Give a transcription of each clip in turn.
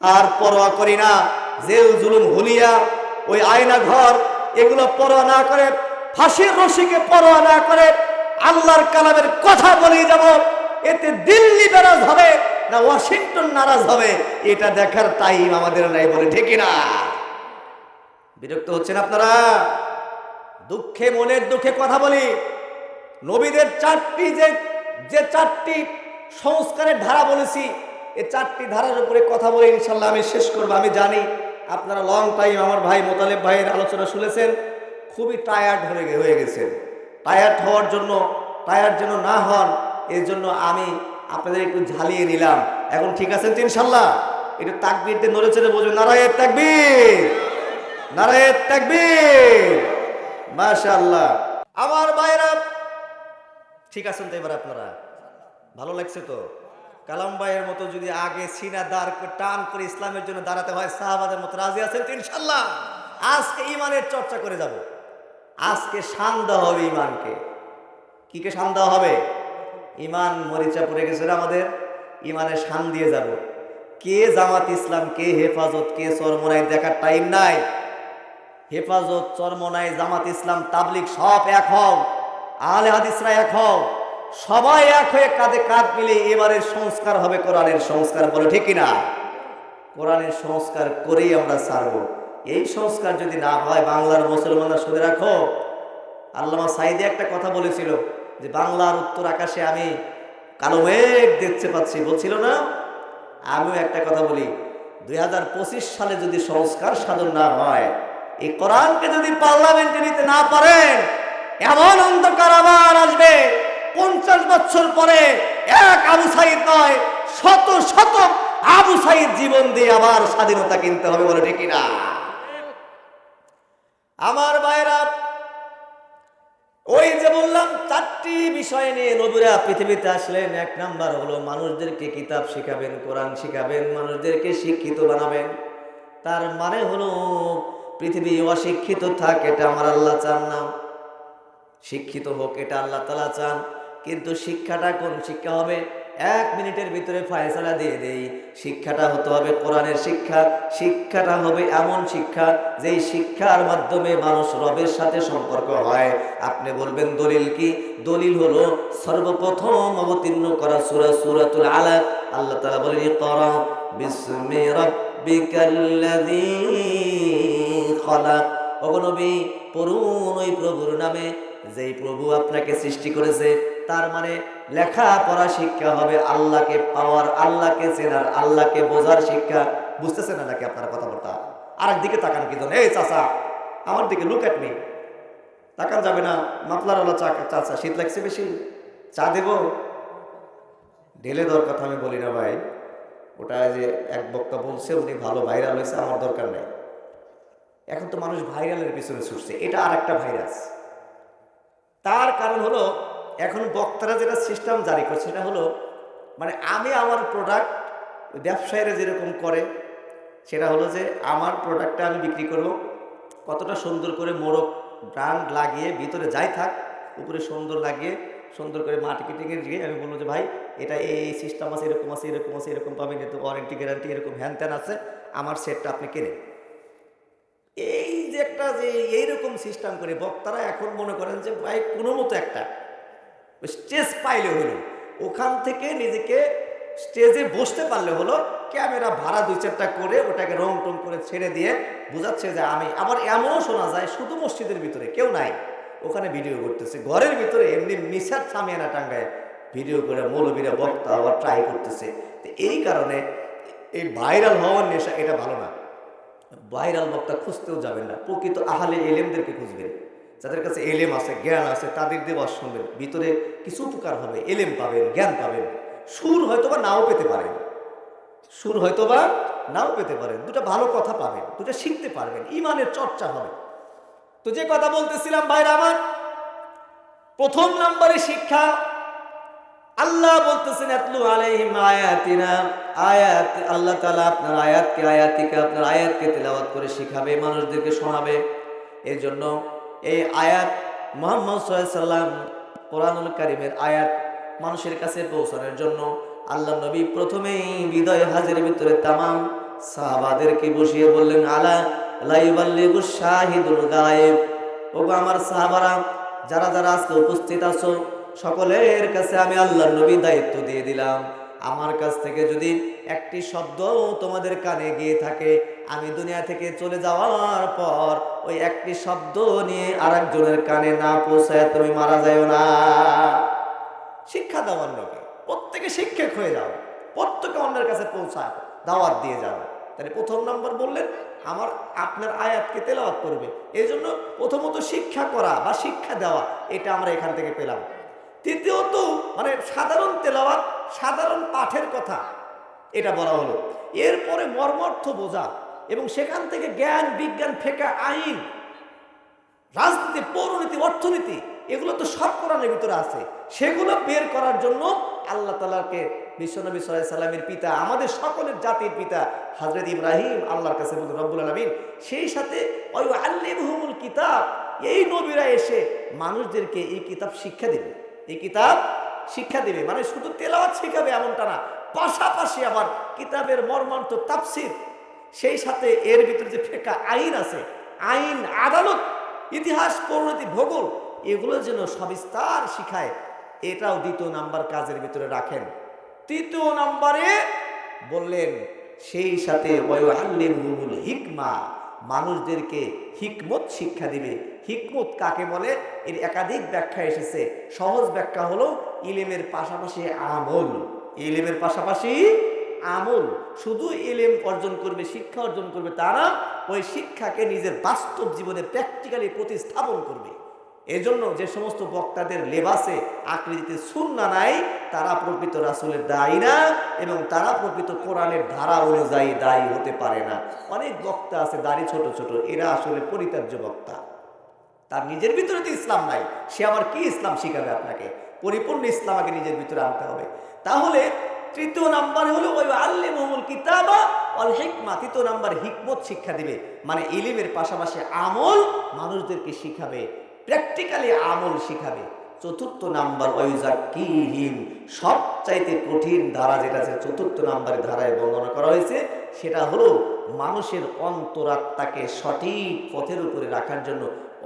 আর পরোয়া করি না। জেল, জুলুম, হুলিয়া, ওই আয়না ঘর, এগুলো পরোয়া না করে, ফাঁসির রশিকে পরোয়া না করে আল্লাহর কালামের কথা বলেই যাব এতে দিল্লি নারাজ হবে না ওয়াশিংটন নারাজ হবে? এটা দেখার টাইম আমাদের নাই বলে, ঠিক না বিরক্ত হচ্ছেন আপনারা? দুঃখে মনের দুঃখে কথা বলি। নবীদের চারটি যে যে চারটি সংস্কারের ধারা বলেছি এই চারটি ধারার উপরে কথা বলে ইনশাল্লাহ আমি শেষ করব। আমি জানি আপনারা লং টাইম আমার ভাই মোতালেব ভাইয়ের আলোচনা শুনেছেন, খুবই টায়ার্ড হয়ে হয়ে গেছেন টায়ার্ড হওয়ার জন্য টায়ার্ড যেন না হন, এর জন্য আমি আপনাদের একটু ঝালিয়ে নিলাম। এখন ঠিক আছেন তো ইনশাল্লাহ? একটু তাকবির দিয়ে নড়ে চড়ে বলবেন নারায়ের তাকবীর! নারায়ের তাকবীর! মাশাআল্লাহ। আমার ভাইরা, ঠিক আছেন তো এবার আপনারা? ভালো লাগছে তো? কালাম ভাইয়ের মতো যদি আগে সিনা দাঁড় টান করে ইসলামের জন্য দাঁড়াতে হয়, সাহাবাদের মতো রাজি আছেন তো ইনশাল্লাহ আজকে ইমানের চর্চা করে যাব। আজকে শান হবে ইমানকে। কি কে দেওয়া হবে? ইমান মরিচা পড়ে গেছে আমাদের? ইমানের শান দিয়ে যাব। কে জামাত ইসলাম, কে হেফাজত, কে চরমনাই দেখার টাইম নাই। হেফাজত চরমনাই জামাত ইসলাম তাবলিক সব এক হও। আলে হাদিসরা এক হও। সবাই এক হয়ে কাঁধে কাঁধ মিলে এবারের সংস্কার হবে কোরআনের সংস্কার, বলে ঠিক না কোরআনের সংস্কার করেই আমরা ছাড়ব। এই সংস্কার যদি না হয়, বাংলার মুসলমানরা শুনে রাখো। আল্লামা সাইদে একটা কথা বলেছিল যে, বাংলার উত্তর আকাশে আমি কালো মেঘ দেখতে পাচ্ছি। বলছিল না? আমিও একটা কথা বলি, দুই হাজার পঁচিশ সালে যদি সংস্কার সাধন না হয় এই কোরআনকে যদি পার্লামেন্টে নিতে না পারেন, এমন অন্ধকার আবার আসবে। পঞ্চাশ বছর পরে এক আবু সাইদ নয়, শত শত আবু সাইদ জীবন দিয়ে আবার স্বাধীনতা কিনতে হবে বলে ঠিক না আমার ভাইরা, ওই যে বললাম, চারটি বিষয় নিয়ে নবীরা পৃথিবীতে আসলেন। এক নাম্বার হলো, মানুষদেরকে কিতাব শিখাবেন, কোরআন শিখাবেন, মানুষদেরকে শিক্ষিত বানাবেন। তার মানে হলো, পৃথিবী অশিক্ষিত থাক, এটা আমার আল্লাহ চান না। শিক্ষিত হোক, এটা আল্লাহ তালা চান। কিন্তু শিক্ষাটা কোন শিক্ষা হবে? এক মিনিটের ভিতরে ফায়সালা দিয়ে দেই। শিক্ষাটা হতে হবে কোরআনের শিক্ষা। শিক্ষাটা হবে এমন শিক্ষা যেই শিক্ষার মাধ্যমে মানুষ রবের সাথে সম্পর্ক হয়। আপনি বলবেন, দলিল কি? দলিল হলো সর্বপ্রথম অবতীর্ণ করা সুরা সুরাতুল আলাক। আল্লাহ তালা বলেন, ইকরা বিসমি রাব্বিকাল্লাযী পড়ুন ওই প্রভুর নামে। যেই প্রভু আপনাকে সৃষ্টি করেছে তার মানে লেখা পড়া শিক্ষা হবে আল্লাহকে পাওয়ার, আল্লাহকে চেনার, আল্লাহকে বোঝার শিক্ষা। বুঝতেছে না নাকি আপনার কথাবার্তা? আর দিকে তাকান কি জন্য এই চাচা, আমার দিকে লুক অ্যাট মি তাকান যাবে না। মাফলার ওলা চা চাচা, শীত লাগছে বেশি। চা দেব? ঢেলে দেওয়ার কথা আমি বলি না ভাই। ওটা যে এক বক্তা বলছে, উনি ভালো ভাইরাল হয়েছে, আমার দরকার নেই। এখন তো মানুষ ভাইরালের পিছনে ছুটছে। এটা আর একটা ভাইরাস তার কারণ হলো এখন বক্তারা যেটা সিস্টেম জারি করছে, সেটা হলো মানে আমি আমার প্রোডাক্ট ব্যবসায়ীরা যেরকম করে, সেটা হলো যে আমার প্রোডাক্টটা আমি বিক্রি করব, কতটা সুন্দর করে মোরক ব্র্যান্ড লাগিয়ে ভিতরে যাই থাক, উপরে সুন্দর লাগিয়ে সুন্দর করে মার্কেটিংয়ে গিয়ে আমি বলব যে ভাই, এটা এই সিস্টেম আছে, এরকম আছে এরকম আছে, এরকম পাবেন, এত ওয়ারেন্টি গ্যারান্টি এরকম হ্যান ত্যান আছে, আমার সেটটা আপনি কেনেন। এই যে একটা যে এইরকম সিস্টেম করে বক্তারা এখন মনে করেন যে ভাই কোনো মতো একটা স্টেজ পাইলে হলো, ওখান থেকে নিজেকে স্টেজে বসতে পারলে হলো, ক্যামেরা ভাড়া দুই চারটা করে ওটাকে রং টং করে ছেড়ে দিয়ে বোঝাচ্ছে যে আমি, আবার এমনও শোনা যায় শুধু মসজিদের ভিতরে, কেউ নাই। ওখানে ভিডিও করতেছে, ঘরের ভিতরে এমনি মিশার সামিয়ানা টাঙ্গায় ভিডিও করে মৌলবীরা বক্তা আবার ট্রাই করতেছে। তো এই কারণে এই ভাইরাল হওয়ার নেশা এটা ভালো না। ভাইরাল বক্তা খুঁজতেও যাবেন না, প্রকৃত আহালে এলেমদেরকে খুঁজবেন। যাদের কাছে এলেম আছে, জ্ঞান আছে, তাদের দেওয়ার শুনবেন। ভিতরে কিছু উপকার হবে, এলেম পাবেন, জ্ঞান পাবেন। সুর হয়তোবা নাও পেতে পারেন। সুর হয়তোবা নাও পেতে পারেন। দুটো ভালো কথা পাবেন, দুটো শিখতে পারবেন, ইমানের চর্চা হবে। তো যে কথা বলতেছিলাম, ভাইরা আমার, প্রথম নম্বরে শিক্ষা, আল্লাহ বলতেছেন, আতলু আলাইহিম আয়াতিনা। আয়াত, আল্লাহ তাআলা আপনার আয়াতকে, আয়াতিকে, আপনার আয়াতকে তেলাওয়াত করে শিখাবে, মানুষদেরকে শোনাবে। এর জন্য এই আয়াত মোহাম্মদ সাল্লাম কোরআনুল কারিমের আয়াত মানুষের কাছে পৌঁছানোর জন্য আল্লাহ নবী প্রথমেই বিদয় হাজের ভিতরে তামাম সাহাবাদেরকে বসিয়ে বললেন, আলা লাইবাল্লিগু শাহিদুল গায়েব। ওগো আমার সাহাবারা, যারা যারা আজকে উপস্থিত আছো, সকলের কাছে আমি আল্লাহর নবী দায়িত্ব দিয়ে দিলাম। আমার কাছ থেকে যদি একটি শব্দ তোমাদের কানে গিয়ে থাকে, আমি দুনিয়া থেকে চলে যাওয়ার পর ওই একটি শব্দ নিয়ে আর একজনের কানে না পৌঁছায় তুমি মারা যাও না। শিক্ষা দেওয়ার লোকে প্রত্যেকে শিক্ষক হয়ে যাও। প্রত্যেকে অন্যের কাছে পৌঁছায়, দাওয়াত দিয়ে যাও তাহলে প্রথম নম্বর বললেন, আমার, আপনার আয়াতকে তেলাওয়াত করবে। এই জন্য প্রথমত শিক্ষা করা বা শিক্ষা দেওয়া, এটা আমরা এখান থেকে পেলাম। তৃতীয়ত মানে সাধারণ তেলাওয়াত, সাধারণ পাঠের কথা এটা বলা হলো। এরপরে মর্মার্থ বোঝা এবং সেখান থেকে জ্ঞান, বিজ্ঞান, ফেকা, আইন, রাজনীতি, পৌরনীতি, অর্থনীতি, এগুলো তো সব কোরআনের ভিতরে আছে। সেগুলো বের করার জন্য আল্লাহ তালাকে বিশ্বনবী সাল্লামের পিতা, আমাদের সকলের জাতির পিতা হজরত ইব্রাহিম আল্লাহর কাছে বলুন, রব্বুল আলমিন। সেই সাথে ওই আল্লিমহুমুল কিতাব, এই নবীরা এসে মানুষদেরকে এই কিতাব শিক্ষা দেবে। এই কিতাব শিক্ষা দেবে। মানে শুধু তেলাওয়াত শিখাবে এমনটা না, পাশাপাশি আবার কিতাবের মর্মান্ত তাফসির, সেই সাথে এর ভিতরে যে ফেকা আইন আছে, আইন, আদালত, ইতিহাস, পরিণতি, ভূগোল, এগুলো যেন সবিস্তার শিখায়, এটাও দ্বিতীয় নাম্বার কাজের ভিতরে রাখেন। তৃতীয় নাম্বারে বললেন, সেই সাথে হিকমা, মানুষদেরকে হিকমত শিক্ষা দিবে। হিকমত কাকে বলে? এর একাধিক ব্যাখ্যা এসেছে। সহজ ব্যাখ্যা হলো ইলেমের পাশাপাশি আমল। ইলেমের পাশাপাশি আমল। শুধু ইলেম অর্জন করবে, শিক্ষা অর্জন করবে তারা ওই শিক্ষাকে নিজের বাস্তব জীবনে প্র্যাকটিক্যালি প্রতিস্থাপন করবে। এজন্য যে সমস্ত বক্তাদের লেবাসে আকৃতিতে সুন্না নাই, তারা প্রকৃত রাসুলের দায়ী না এবং তারা প্রকৃত কোরআনের ধারা অনুযায়ী দায়ী হতে পারে না। অনেক বক্তা আছে, দাড়ি ছোট ছোট, এরা আসলে পরিত্যাজ্য বক্তা। তার নিজের ভিতরে তো ইসলাম নাই। সে আবার কি ইসলাম শিখাবে আপনাকে? পরিপূর্ণ ইসলাম আগে নিজের ভিতরে আনতে হবে। তাহলে তৃতীয় নাম্বার হলো ওই আল্লে মহুল কিতাবা অল হিকমা। তৃতীয় নাম্বার, হিকমত শিক্ষা দিবে। মানে ইলিমের পাশাপাশি আমল মানুষদেরকে শিখাবে, প্র্যাকটিক্যালি আমল শিখাবে। চতুর্থ নাম্বার ওয়ুজাক্কিহিম সবচাইতে কঠিন ধারা যেটা আছে, চতুর্থ নাম্বারের ধারায় বর্ণনা করা হয়েছে, সেটা হলো, মানুষের অন্তরাত্মাকে সঠিক পথের উপরে রাখার জন্য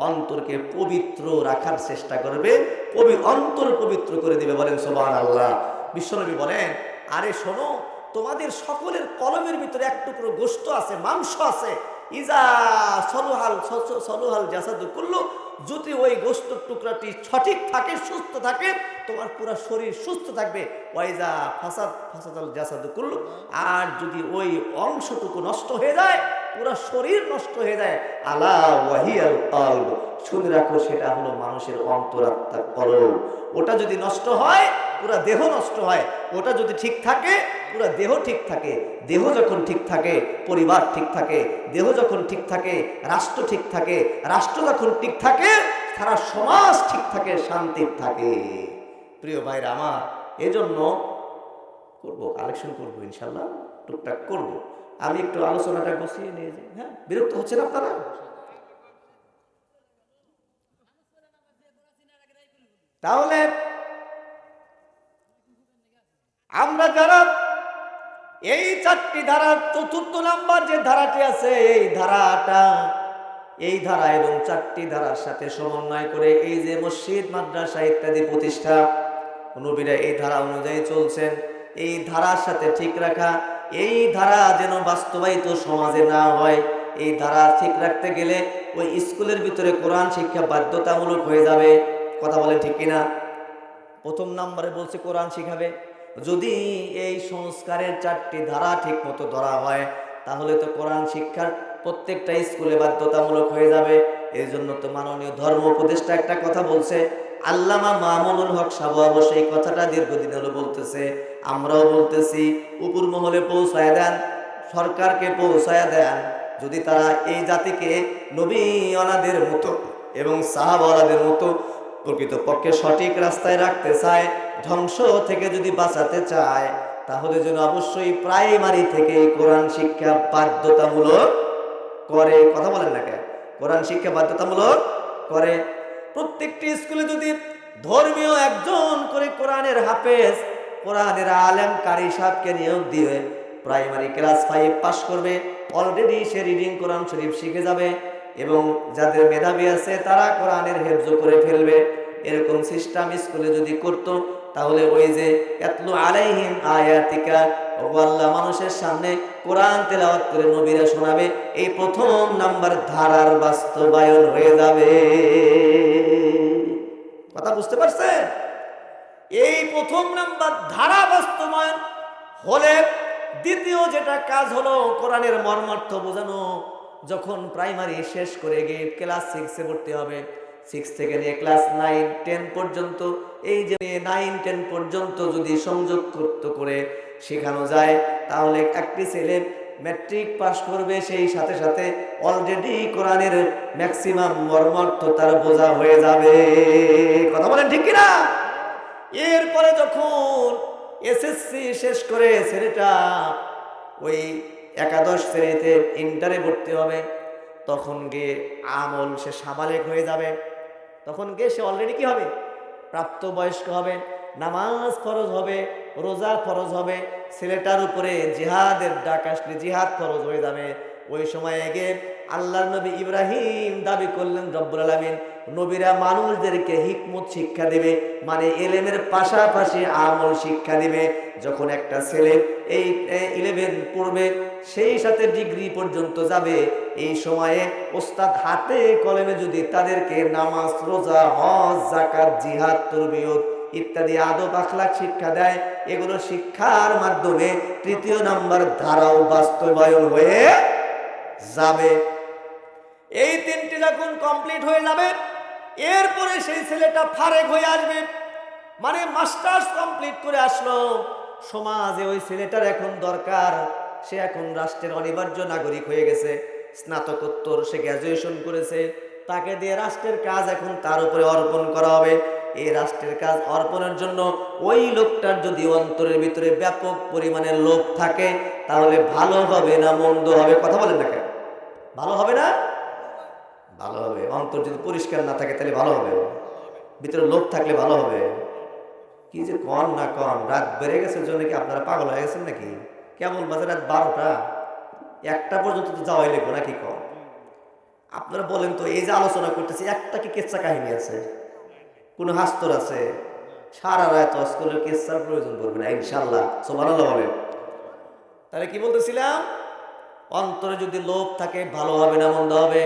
অন্তরকে পবিত্র রাখার চেষ্টা করবে, পবি, অন্তর পবিত্র করে দেবে বলেন সোবান আল্লাহ বিশ্বনবী বলেন, আরে শোনো, তোমাদের সকলের কলমের ভিতরে এক টুকরো গোস্ত আছে, মাংস আছে। ইজা সলুহাল সলুহাল জাসাদু করল যদি ওই গোস্তর টুকরাটি সঠিক থাকে, সুস্থ থাকে, তোমার পুরো শরীর সুস্থ থাকবে। ওয়াইজা ফাসাদ, ফাসাদাল জাসাদু করল আর যদি ওই অংশটুকু নষ্ট হয়ে যায় পুরো শরীর নষ্ট হয়ে যায়। আলা ওয়াহিয়াল কলব। শুনে রাখো, সেটা হলো মানুষের অন্তরাত্মা কলব। ওটা যদি নষ্ট হয়, পুরো দেহ নষ্ট হয়। ওটা যদি ঠিক থাকে, পুরো দেহ ঠিক থাকে। দেহ যখন ঠিক থাকে, পরিবার ঠিক থাকে। দেহ যখন ঠিক থাকে, রাষ্ট্র ঠিক থাকে। রাষ্ট্র যখন ঠিক থাকে, সারা সমাজ ঠিক থাকে, শান্তি থাকে। প্রিয় ভাইরা আমার, এজন্য করব কালেকশন করব, ইনশাল্লাহ, টুকটাক করব। আমি একটু আলোচনাটা গুছিয়ে নিয়ে যাই। হ্যাঁ? বিরক্ত হচ্ছেন আপনারা? তাহলে আমরা যারা এই চারটি ধারার চতুর্থ নাম্বার যে ধারাটি আছে, এই ধারাটা, এই ধারা এবং চারটি ধারার সাথে সমন্বয় করে এই যে মসজিদ, মাদ্রাসা ইত্যাদি প্রতিষ্ঠা, নবীরা এই ধারা অনুযায়ী চলছেন। এই ধারার সাথে ঠিক রাখা এই ধারা যেন বাস্তবায়িত সমাজে না হয়, এই ধারা ঠিক রাখতে গেলে ওই স্কুলের ভিতরে কোরআন শিক্ষা বাধ্যতামূলক হয়ে যাবে। কথা বলেন ঠিক কিনা? প্রথম নম্বরে বলছে কোরআন শিখাবে। যদি এই সংস্কারের চারটি ধারা ঠিক মতো ধরা হয়, তাহলে তো কোরআন শিক্ষার প্রত্যেকটা স্কুলে বাধ্যতামূলক হয়ে যাবে। এই জন্য তো মাননীয় ধর্ম উপদেষ্টা একটা কথা বলছে, আল্লামা মামুনুল হক সাবু অবশ্য এই কথাটা দীর্ঘদিন হলো বলতেছে আমরাও বলতেছি, উপর মহলে পৌঁছায় দেন, সরকারকে পৌঁছায় দেন। যদি তারা এই জাতিকে নবী অনাদের মতো এবং সাহাবালাদের মতো প্রকৃতপক্ষে সঠিক রাস্তায় রাখতে চায়, ধ্বংস থেকে যদি বাঁচাতে চায়, তাহলে যেন অবশ্যই প্রাইমারি থেকে কোরআন শিক্ষা বাধ্যতামূলক করে। কথা বলেন না কেন? কোরআন শিক্ষা বাধ্যতামূলক করে। প্রত্যেকটি স্কুলে যদি ধর্মীয় একজন করে কোরআনের হাফেজ কোরআনের আলেম কারি সাহেবকে নিয়োগ দিয়ে প্রাইমারি ক্লাস ফাইভ পাস করবে। অলরেডি সে রিডিং কোরআন শরীফ শিখে যাবে এবং যাদের মেধাবী আছে তারা কোরআনের হেফজ করে ফেলবে। এরকম সিস্টেম স্কুলে যদি করত, তাহলে ওই যে এতলু আলাইহিম আয়াতিকা ও আল্লাহ মানুষের সামনে কোরআন তেলাওয়াত করে নবীরা শোনাবে, এই প্রথম নাম্বার ধারার বাস্তবায়ন হয়ে যাবে। কথা বুঝতে পারছেন? এই প্রথম নাম্বার ধারা বাস্তবায়ন হলে দ্বিতীয় যেটা কাজ হলো কোরআনের মর্মার্থ বোঝানো, যখন প্রাইমারি শেষ করে গিয়ে ক্লাস সিক্সে ভর্তি হবে। সিক্স থেকে নিয়ে ক্লাস নাইন টেন পর্যন্ত, এই যে নাইন টেন পর্যন্ত যদি সংযোগ করতে করে শেখানো যায়, তাহলে একটি ছেলে ম্যাট্রিক পাস করবে, সেই সাথে সাথে অলরেডি কোরআনের ম্যাক্সিমাম মর্মার্থ তার বোঝা হয়ে যাবে। কথা বলেন ঠিক কিনা? এরপরে যখন এসএসসি শেষ করে ছেলেটা ওই একাদশ শ্রেণীতে ইন্টারে ভর্তি হবে, তখন গিয়ে আমল সে সাবালেক হয়ে যাবে। তখন গিয়ে সে অলরেডি কি হবে? প্রাপ্তবয়স্ক হবে, নামাজ ফরজ হবে, রোজা ফরজ হবে, ছেলেটার উপরে জিহাদের ডাক আসলে জিহাদ ফরজ হয়ে যাবে। ওই সময়ে গিয়ে আল্লাহ নবী ইব্রাহিম দাবি করলেন, রব্বুল আলমিন নবীরা মানুষদেরকে হিকমত শিক্ষা দেবে মানে এলেমের পাশাপাশি আমল শিক্ষা দিবে। যখন একটা ছেলে এই ইলেভেন পড়বে, সেই সাথে ডিগ্রি পর্যন্ত যাবে, এই সময়ে ওস্তাদ হাতে কলমে যদি তাদেরকে নামাজ, রোজা, হজ জাকাত জিহাদ, তরবিয়ত ইত্যাদি আদব আখলাক শিক্ষা দেয়, এগুলো শিক্ষার মাধ্যমে তৃতীয় নাম্বার ধারাও বাস্তবায়ন হয়ে যাবে। এই তিনটি যখন কমপ্লিট হয়ে যাবে এরপরে সেই ছেলেটা ফারেক হয়ে আসবে। মানে মাস্টার্স কমপ্লিট করে আসলো। সমাজে ওই ছেলেটার এখন দরকার। সে এখন রাষ্ট্রের অনিবার্য নাগরিক হয়ে গেছে। স্নাতকোত্তর, সে গ্র্যাজুয়েশন করেছে। তাকে দিয়ে রাষ্ট্রের কাজ এখন তার উপরে অর্পণ করা হবে। এই রাষ্ট্রের কাজ অর্পণের জন্য ওই লোকটার যদি অন্তরের ভিতরে ব্যাপক পরিমাণে লোভ থাকে, তাহলে ভালো হবে না, মন্দ হবে। কথা বলেন না কেন? ভালো হবে না? ভালো হবে। অন্তর যদি পরিষ্কার না থাকে, তাহলে ভালো হবে। ভিতরে লোভ থাকলে ভালো হবে। কি যে কম না কম রাত বেড়ে গেছে জন্য কি আপনারা পাগল হয়ে গেছেন নাকি? কেমন বাজে রাত বারোটা, একটা পর্যন্ত তো যাওয়াই লাগবো নাকি কম আপনারা বলেন তো, এই যে আলোচনা করতেছি, একটা কি কেচ্ছা কাহিনী আছে? কোন হাস্তর আছে? সারা রাত স্কুলের কেচ্ছার প্রয়োজন পড়বে না ইনশাল্লাহ সোমানাল্লাহ হবে তাহলে কি বলতেছিলাম? অন্তরে যদি লোভ থাকে, ভালো হবে না, মন্দ হবে।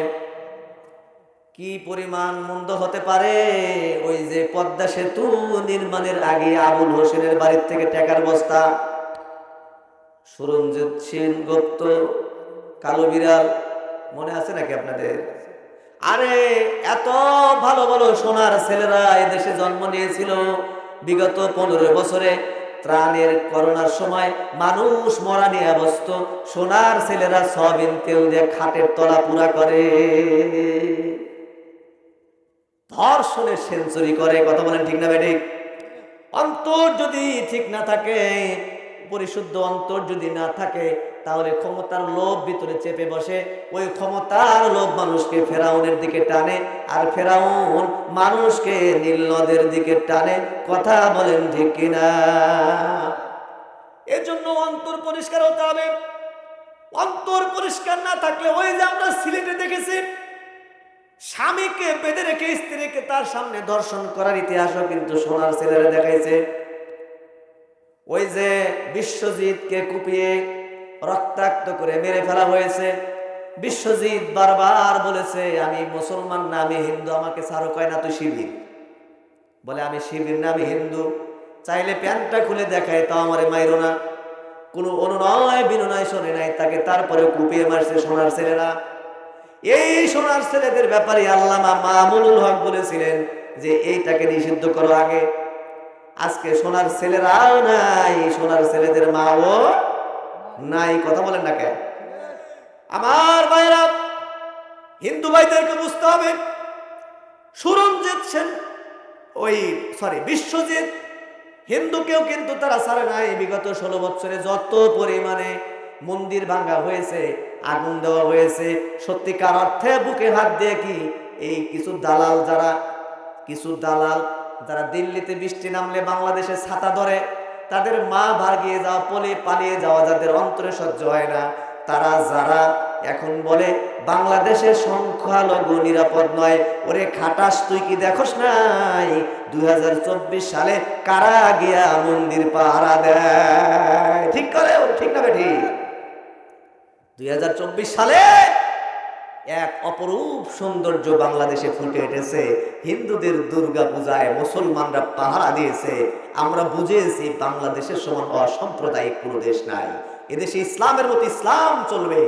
কি পরিমাণ মন্দ হতে পারে? ওই যে পদ্মা সেতু নির্মাণের আগে আবুল হোসেনের বাড়ির থেকে টাকার বস্তা। সুরঞ্জিত সেন, গুপ্ত, কালো বিড়াল, মনে আছে নাকি আপনাদের? আরে, এত ভালো ভালো সোনার ছেলেরা এদেশে জন্ম নিয়েছিল। বিগত পনেরো বছরে ত্রাণের করোনার সময় মানুষ মরা নিয়ে অবস্থ। সোনার ছেলেরা সবিন তেল দিয়ে খাটের তলা পুরা করে। ধর্ষণের সেঞ্চুরি করে, কথা বলেন ঠিক না বেঠিক অন্তর যদি ঠিক না থাকে, পরিশুদ্ধ অন্তর যদি না থাকে, তাহলে ক্ষমতার লোভ ভিতরে চেপে বসে। ওই ক্ষমতার লোভ মানুষকে ফেরাউনের দিকে টানে, আর ফেরাউন মানুষকে নীল নদের দিকে টানে। কথা বলেন ঠিক কিনা? এর জন্য অন্তর পরিষ্কার হতে হবে। অন্তর পরিষ্কার না থাকলে, ওই যে আমরা সিলেটে দেখেছি স্বামীকে বেঁধে রেখে, স্ত্রীকে তার সামনে দর্শন করার ইতিহাসও কিন্তু সোনার ছেলেরা দেখাইছে। ওই যে বিশ্বজিৎকে কুপিয়ে রক্তাক্ত করে মেরে ফেলা হয়েছে। বিশ্বজিৎ বারবার বলেছে, আমি মুসলমান না, আমি হিন্দু, আমাকে সারো কয় না, তুই শিবির? বলে, আমি শিবির না, আমি হিন্দু। চাইলে প্যান্টটা খুলে দেখায়, তাও আমার মাইরো না। কোনো অনুনয় বিনয় শোনে নাই, তাকে তারপরে কুপিয়ে মারছে সোনার ছেলেরা। এই সোনার ছেলেদের ব্যাপারে আল্লামা মামুনুল হক বলেছিলেন যে এইটাকে নিষিদ্ধ করো আগে। আজকে সোনার ছেলেরাও নাই, সোনার ছেলেদের মাও নাই। কথা বলেন না কেন? আমার ভাইরা, হিন্দু ভাইদেরকে বুঝতে হবে, সুরঞ্জিত সেন, ওই সরি বিশ্বজিৎ, হিন্দুকেও কিন্তু তারা ছাড়ে নাই। বিগত ষোলো বছরে যত পরিমাণে মন্দির ভাঙ্গা হয়েছে আগুন দেওয়া হয়েছে। সত্যিকার অর্থে বুকে হাত দিয়ে কি এই কিছু দালাল যারা, কিছু দালাল যারা দিল্লিতে বৃষ্টি নামলে বাংলাদেশে ছাতা ধরে, তাদের মা ভাগিয়ে যাওয়া, পলে পালিয়ে যাওয়া যাদের অন্তরে সহ্য হয় না, তারা যারা এখন বলে বাংলাদেশের সংখ্যালঘু নিরাপদ নয়। ওরে খাটাস, তুই কি দেখোস নাই? দুই হাজার চব্বিশ সালে কারা গিয়া মন্দির পাহারা দেয়। ঠিক করে, ঠিক না বেঠি দুই হাজার চব্বিশ সালে এক অপরূপ সৌন্দর্য বাংলাদেশে ফুটে উঠেছে। হিন্দুদের দুর্গা পূজায় মুসলমানরা পাহারা দিয়েছে। আমরা বুঝেছি বাংলাদেশের সমান অসাম্প্রদায়িক কোনো দেশ নাই। এদেশে ইসলামের মতো ইসলাম চলবে,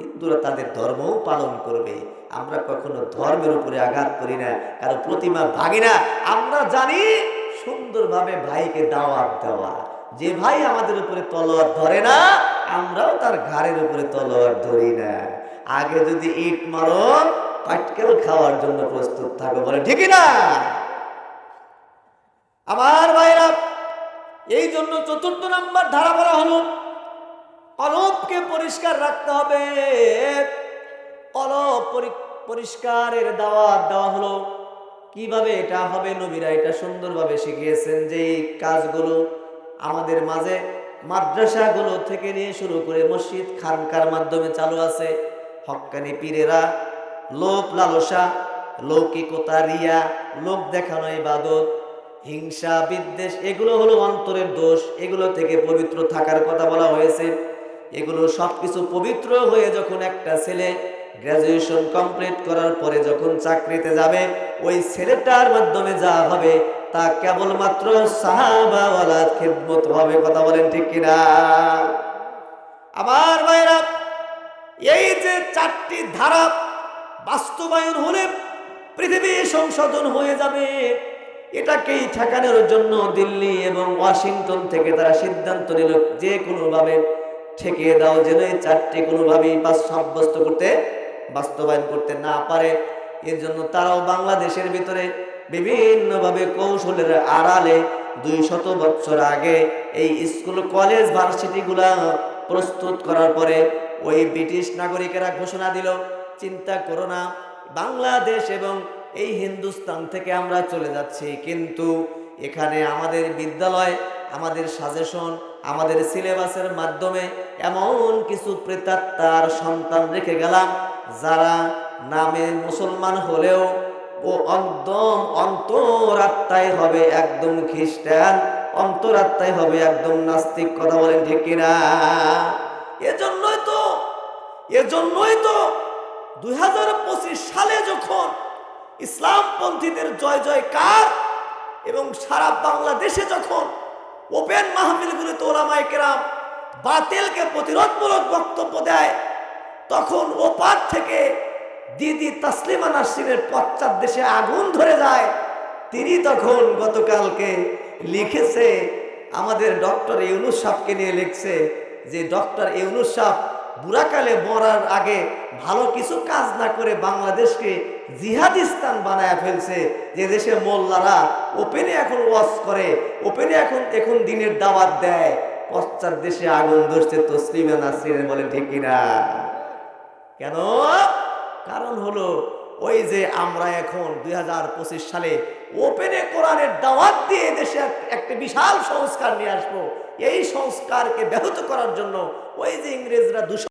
হিন্দুরা তাদের ধর্মও পালন করবে। আমরা কখনো ধর্মের উপরে আঘাত করি না, কারও প্রতিমা ভাগি না। আমরা জানি সুন্দরভাবে ভাইকে দাওয়াত দেওয়া। যে ভাই আমাদের উপরে তলোয়ার ধরে না আমরাও তার ঘাড়ের উপরে তলোয়ার ধরি না। আগে যদি ইট মারো, পাটকেল খাওয়ার জন্য প্রস্তুত থাকো, বলে ঠিকই না। আমার ভাইরা, এই জন্য চতুর্থ নাম্বার ধারা বলা হলো কলবকে পরিষ্কার রাখতে হবে। কলব পরি- পরিষ্কারের দাওয়াত দেওয়া হলো। কীভাবে এটা হবে? নবীরা এটা সুন্দরভাবে শিখিয়েছেন যে এই কাজগুলো আমাদের মাঝে মাদ্রাসাগুলো থেকে নিয়ে শুরু করে মসজিদ খানকার মাধ্যমে চালু আছে? হক্কানি পীরেরা, লোভ, লালসা, লৌকিকতা, রিয়া লোক দেখানো ইবাদত, হিংসা, বিদ্বেষ, এগুলো হলো অন্তরের দোষ। এগুলো থেকে পবিত্র থাকার কথা বলা হয়েছে। এগুলো সবকিছু পবিত্র হয়ে যখন একটা ছেলে গ্রাজুয়েশন কমপ্লিট করার পরে যখন চাকরিতে যাবে, ওই ছেলেটার মাধ্যমে যা হবে তা কেবলমাত্র সাহাবাওয়ালা খেদমত হবে, কথা বলেন ঠিক কিনা? আমার ভাইরা এই যে চারটি ধারা বাস্তবায়ন হলে পৃথিবী সংশোধন হয়ে যাবে। এটাকেই ঠেকানোর জন্য দিল্লি এবং ওয়াশিংটন থেকে তারা সিদ্ধান্ত নিল, যে কোনোভাবে ঠেকিয়ে দাও, যেন এই চারটি কোনোভাবেই বাস সাব্যস্ত করতে বাস্তবায়ন করতে না পারে। এর জন্য তারাও বাংলাদেশের ভিতরে বিভিন্নভাবে কৌশলের আড়ালে দুই শত বছর আগে এই স্কুল কলেজ ভার্সিটিগুলা প্রস্তুত করার পরে ওই ব্রিটিশ নাগরিকেরা ঘোষণা দিল, চিন্তা করো না, বাংলাদেশ এবং এই হিন্দুস্তান থেকে আমরা চলে যাচ্ছি। কিন্তু এখানে আমাদের বিদ্যালয়, আমাদের সাজেশন, আমাদের সিলেবাসের মাধ্যমে এমন কিছু প্রেতাত্মার সন্তান রেখে গেলাম, যারা নামে মুসলমান হলেও ও একদম অন্তরাত্মায় হবে, একদম খ্রিস্টান, অন্তরাত্মায় হবে, একদম নাস্তিক, কথা বলেন ঠিক কিনা? এজন্যই তো এজন্যই তো দু হাজার পঁচিশ সালে যখন ইসলামপন্থীদের জয় জয় জয়কার এবং সারা বাংলাদেশে যখন ওপেন মাহফিলগুলিতে ওলামায় কেরাম বাতিলকে প্রতিরোধমূলক বক্তব্য দেয়, তখন ওপার থেকে দিদি তাসলিমা নাসরিনের পশ্চাৎ দেশে আগুন ধরে যায়। তিনি তখন গতকালকে লিখেছে, আমাদের ডক্টর ইউনুস সাহকে নিয়ে লিখছে যে, ডক্টর ইউনুস সাহ বুড়াকালে মরার আগে ভালো কিছু কাজ না করে বাংলাদেশকে জিহাদিস্তান বানায় ফেলছে। যে দেশে মোল্লারা ওপেনে এখন ওয়াশ করে, ওপেনে এখন এখন দিনের দাওয়াত দেয়। পশ্চাৎ দেশে আগুন ধরছে তসলিমা নাসরিনের বলে, ঠিক কেন? কারণ হলো, ওই যে আমরা এখন দুই হাজার পঁচিশ সালে ওপেনে কোরআনের দাওয়াত দিয়ে দেশে এক- একটা বিশাল সংস্কার নিয়ে আসব। এই সংস্কারকে ব্যাহত করার জন্য ওই যে ইংরেজরা দুশো